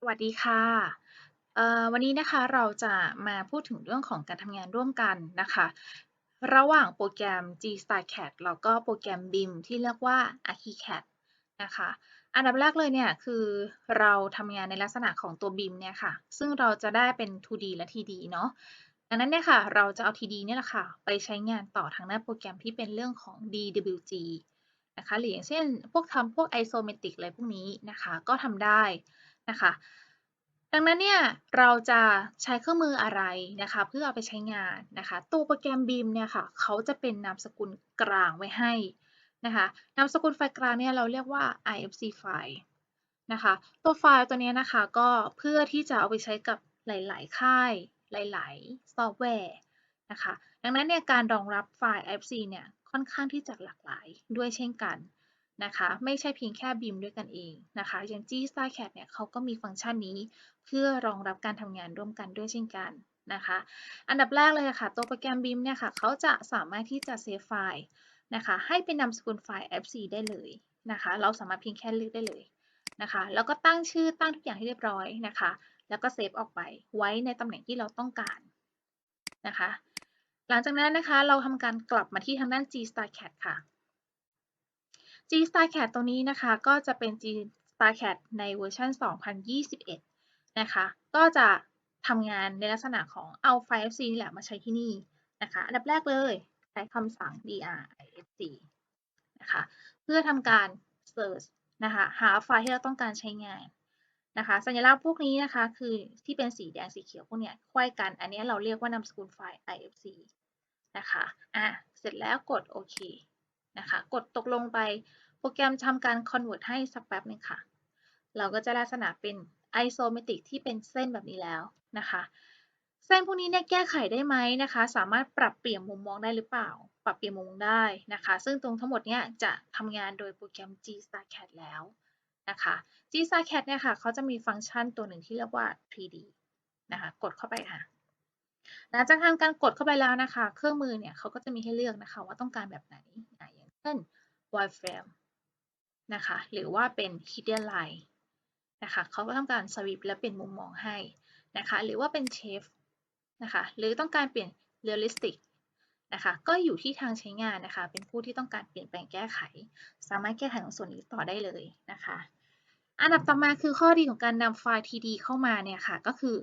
สวัสดีค่ะ เอ่อ วันนี้นะคะเราจะมาพูดถึงเรื่องของการทำงานร่วมกันนะคะ ระหว่างโปรแกรม GStarCAD แล้วก็โปรแกรม BIM ที่เรียกว่า ArchiCAD นะคะ อันดับแรกเลยเนี่ยคือเราทำงานในลักษณะของตัว BIM เนี่ยค่ะ ซึ่งเราจะได้เป็น 2D และ 3D เนาะดังนั้นเนี่ยค่ะ เราจะเอา 3D เนี่ยแหละค่ะ ไปใช้งานต่อทางด้านโปรแกรมที่เป็นเรื่องของ DWG นะคะ หรืออย่างเช่น พวกทำพวก isometric อะไรพวกนี้นะคะ ก็ทำได้ นะคะ ดังนั้นเนี่ยเราจะใช้เครื่องมืออะไรนะคะ เพื่อเอาไปใช้งานนะคะ ตัวโปรแกรม BIM เนี่ยค่ะเขาจะเป็นนามสกุลกลางไว้ให้นะคะนามสกุลไฟล์กลางเนี่ยเราเรียกว่า IFC ไฟล์นะคะตัวไฟล์ตัวนี้นะคะก็เพื่อที่จะเอาไปใช้กับหลาย ๆ ค่ายหลาย ๆ ซอฟต์แวร์นะคะดังนั้นเนี่ยการรองรับไฟล์ IFC เนี่ยค่อนข้างที่จะหลากหลายด้วยเช่นกัน นะคะ ไม่ใช่เพียงแค่ BIM ด้วยกันเองนะคะอย่าง GStarCAD เนี่ยเขาก็มีฟังก์ชันนี้ เพื่อรองรับการทำงานร่วมกันด้วยเช่นกันนะคะ อันดับแรกเลยค่ะ ตัวโปรแกรม BIM เนี่ยค่ะเขาจะสามารถที่จะเซฟไฟล์นะคะให้เป็นนามสกุลไฟล์ FC ได้เลยนะคะ เราสามารถเพียงแค่เลือกได้เลยนะคะ แล้วก็ตั้งชื่อตั้งทุกอย่างให้เรียบร้อยนะคะ แล้วก็เซฟออกไปไว้ในตำแหน่งที่เราต้องการนะคะ หลังจากนั้นนะคะเราทำการกลับมาที่ทางด้าน GStarCAD ค่ะ GStarCAD ตัวนี้นะคะ ก็จะเป็น GStarCAD ในเวอร์ชัน2021 นะคะ ก็จะทำงานในลักษณะของเอาไฟล์ FC นี่แหละมาใช้ที่นี่นะคะ อันดับแรกเลยใช้คำสั่ง dir.ifc นะคะ เพื่อทำการ search นะคะ หาไฟล์ที่เราต้องการใช้งานนะคะ สัญลักษณ์พวกนี้นะคะ คือที่เป็นสีแดงสีเขียวพวกเนี้ยควยกัน อันนี้เราเรียกว่านามสกุลไฟล์ ifc นะคะ อะ เสร็จแล้วกดโอเคนะคะ กดตกลงไป โปรแกรมทำการ convert ให้สักแป๊บนึงค่ะ เราก็จะลักษณะเป็น isometric ที่เป็นเส้นแบบนี้แล้วนะคะ เส้นพวกนี้เนี่ยแก้ไขได้ไหมนะคะ สามารถปรับเปลี่ยนมุมมองได้หรือเปล่า ปรับเปลี่ยนมุมมองได้นะคะ ซึ่งตรงทั้งหมดเนี่ยจะทำงานโดยโปรแกรม GStarCAD แล้วนะคะ GStarCAD เนี่ยค่ะเขาจะมีฟังก์ชันตัวหนึ่งที่เรียกว่า 3D นะคะ กดเข้าไปค่ะ หลังจากทำการกดเข้าไปแล้วนะคะ เครื่องมือเนี่ยเขาก็จะมีให้เลือกนะคะ ว่าต้องการแบบไหน อย่างเช่น wireframe นะคะ หรือว่าเป็น hidden line นะคะเขาก็ทำการสวิปและเปลี่ยนมุมมองให้นะคะ หรือว่าเป็น shape นะคะ หรือต้องการเปลี่ยน realistic นะคะ ก็อยู่ที่ทางใช้งานนะคะ เป็นผู้ที่ต้องการเปลี่ยนแปลงแก้ไข สามารถแก้ไขของส่วนนี้ต่อได้เลยนะคะ อันดับต่อมาคือข้อดีของการนำไฟล์ TD เข้ามาเนี่ยค่ะ ก็คือ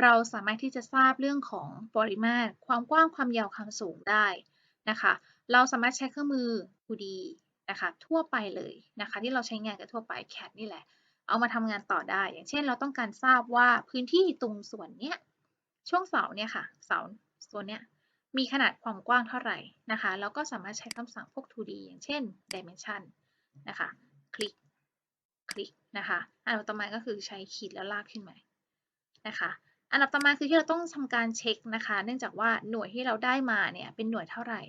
เราสามารถที่จะทราบเรื่องของปริมาตร ความกว้าง ความยาว ความสูงได้นะคะ เราสามารถใช้เครื่องมือ 2D นะคะทั่วไปเลยนะคะที่เราใช้งานกันทั่วไป CAD นี่แหละ เอามาทำงานต่อได้ อย่างเช่นเราต้องการทราบว่าพื้นที่ตรงส่วนเนี้ยช่วงเสาเนี่ยค่ะเสาส่วนเนี้ยมีขนาดความกว้างเท่าไหร่นะคะแล้วก็สามารถใช้คำสั่งพวก 2D อย่างเช่น dimension นะคะคลิกคลิกนะคะอันดับต่อมาก็คือใช้ขีดแล้วลากขึ้นมานะคะอันดับต่อมาคือที่เราต้องทำการเช็คนะคะ เนื่องจากว่าหน่วยที่เราได้มาเนี่ยเป็นหน่วยเท่าไหร่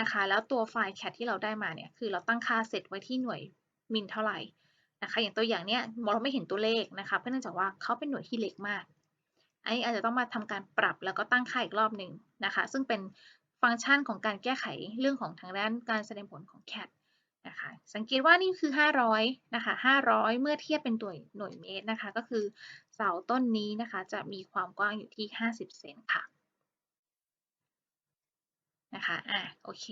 นะคะ แล้วตัวไฟล์ CAD ที่เราได้มาเนี่ย คือเราตั้งค่าเซตไว้ที่หน่วยมิลเท่าไหร่นะคะ อย่างตัวอย่างเนี้ยเราไม่เห็นตัวเลขนะคะ เพราะเนื่องจากว่าเขาเป็นหน่วยที่เล็กมากอันนี้อาจจะต้องมาทำการปรับแล้วก็ตั้งค่าอีกรอบหนึ่งนะคะ ซึ่งเป็นฟังก์ชันของการแก้ไขเรื่องของทางด้านการแสดงผลของ CAD นะคะสังเกตว่านี่คือ 500 นะคะ 500 เมื่อเทียบเป็นตัวหน่วยเมตรนะคะ ก็คือเสาต้นนี้นะคะ จะมีความกว้างอยู่ที่ 50 เซนค่ะ นะคะอะโอเค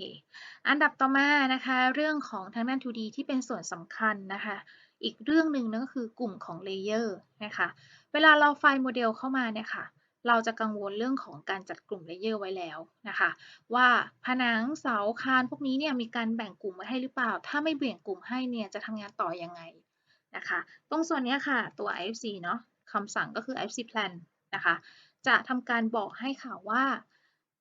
อันดับต่อมานะคะ เรื่องของทางด้าน 2D ที่เป็นส่วนสำคัญนะคะ อีกเรื่องหนึ่งนั่นก็คือกลุ่มของเลเยอร์นะคะ เวลาเราไฟล์โมเดลเข้ามาเนี่ยค่ะเราจะกังวลเรื่องของการจัดกลุ่มเลเยอร์ไว้แล้วนะคะ ว่าผนังเสาคานพวกนี้เนี่ยมีการแบ่งกลุ่มไว้ให้หรือเปล่า ถ้าไม่แบ่งกลุ่มให้เนี่ยจะทำงานต่อยังไงนะคะ ตรงส่วนนี้ค่ะตัว IFC เนาะคำสั่งก็คือ IFC plan นะคะ จะทำการบอกให้ค่ะว่า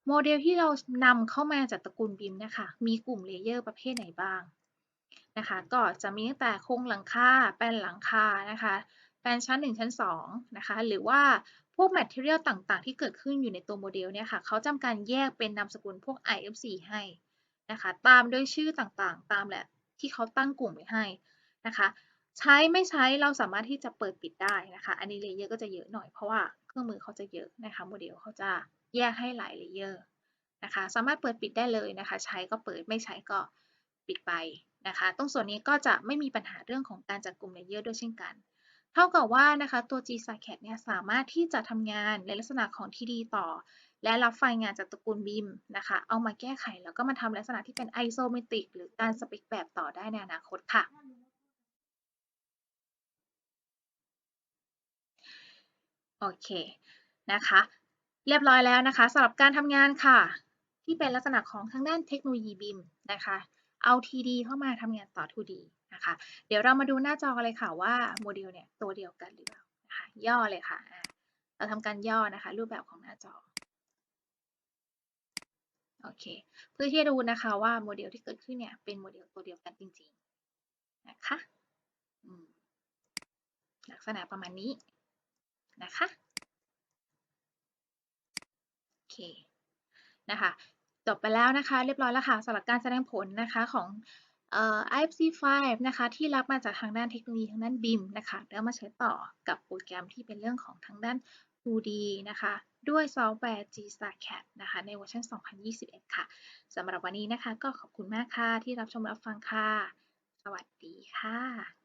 โมเดลที่เรานำเข้ามาจากตระกูลบิมนะคะ มีกลุ่มเลเยอร์ประเภทไหนบ้างนะคะ ก็จะมีตั้งแต่โครงหลังคา แปลนหลังคานะคะ แปลนชั้น 1 ชั้น2นะคะ หรือว่าพวกแมทเทอเรียลต่างๆ ที่เกิดขึ้นอยู่ในตัวโมเดลเนี่ยค่ะ เขาจำการแยกเป็นนามสกุลพวก IFC ให้นะคะ ตามด้วยชื่อต่างๆ ตามแหละที่เขาตั้งกลุ่มไว้ให้นะคะ ใช้ไม่ใช้เราสามารถที่จะเปิดปิดได้นะคะ อันนี้เลเยอร์ก็จะเยอะหน่อยเพราะว่า เครื่องมือเขาจะเยอะนะคะโมเดลเขาจะแยกให้หลายเลเยอร์นะคะสามารถเปิดปิดได้เลยนะคะ ใช้ก็เปิดไม่ใช้ก็ปิดไปนะคะตรงส่วนนี้ก็จะไม่มีปัญหาเรื่องของการจัดกลุ่มเลเยอร์ด้วยเช่นกัน เท่ากับว่านะคะตัว g s a c a t เนี่ยสามารถที่จะทำงานในลักษณะของ TD ต่อ และรับไฟล์งานจากตระกูล BIM นะคะเอามาแก้ไขแล้วก็มาทำลักษณะที่เป็น isometric หรือการสเปคแบบต่อได้ในอนาคตค่ะ โอเคนะคะ เรียบร้อยแล้วนะคะสำหรับการทำงานค่ะ ที่เป็นลักษณะของทางด้านเทคโนโลยี BIM นะคะเอา TD เข้ามาทำงานต่อ 2D นะคะ เดี๋ยวเรามาดูหน้าจอกันเลยค่ะว่าโมเดลเนี่ยตัวเดียวกันหรือเปล่านะคะย่อเลยค่ะ เราทำการย่อนะคะ รูปแบบของหน้าจอโอเค เพื่อที่จะดูนะคะว่าโมเดลที่เกิดขึ้นเนี่ยเป็นโมเดลตัวเดียวกันจริงๆนะคะลักษณะประมาณนี้ นะคะโอเคนะคะจบไปแล้วนะคะเรียบร้อยแล้วค่ะสำหรับการแสดงผลนะคะของเอ่อ IFC5 นะคะที่รับมาจากทางด้านเทคโนโลยีทางด้าน BIM นะคะแล้วมาใช้ต่อกับโปรแกรมที่เป็นเรื่องของทางด้าน 2D นะคะ ด้วยซอฟต์แวร์ GStarCAD นะคะ ในเวอร์ชัน 2021 ค่ะสำหรับวันนี้นะคะ ก็ขอบคุณมากค่ะ ที่รับชมรับฟังค่ะ สวัสดีค่ะ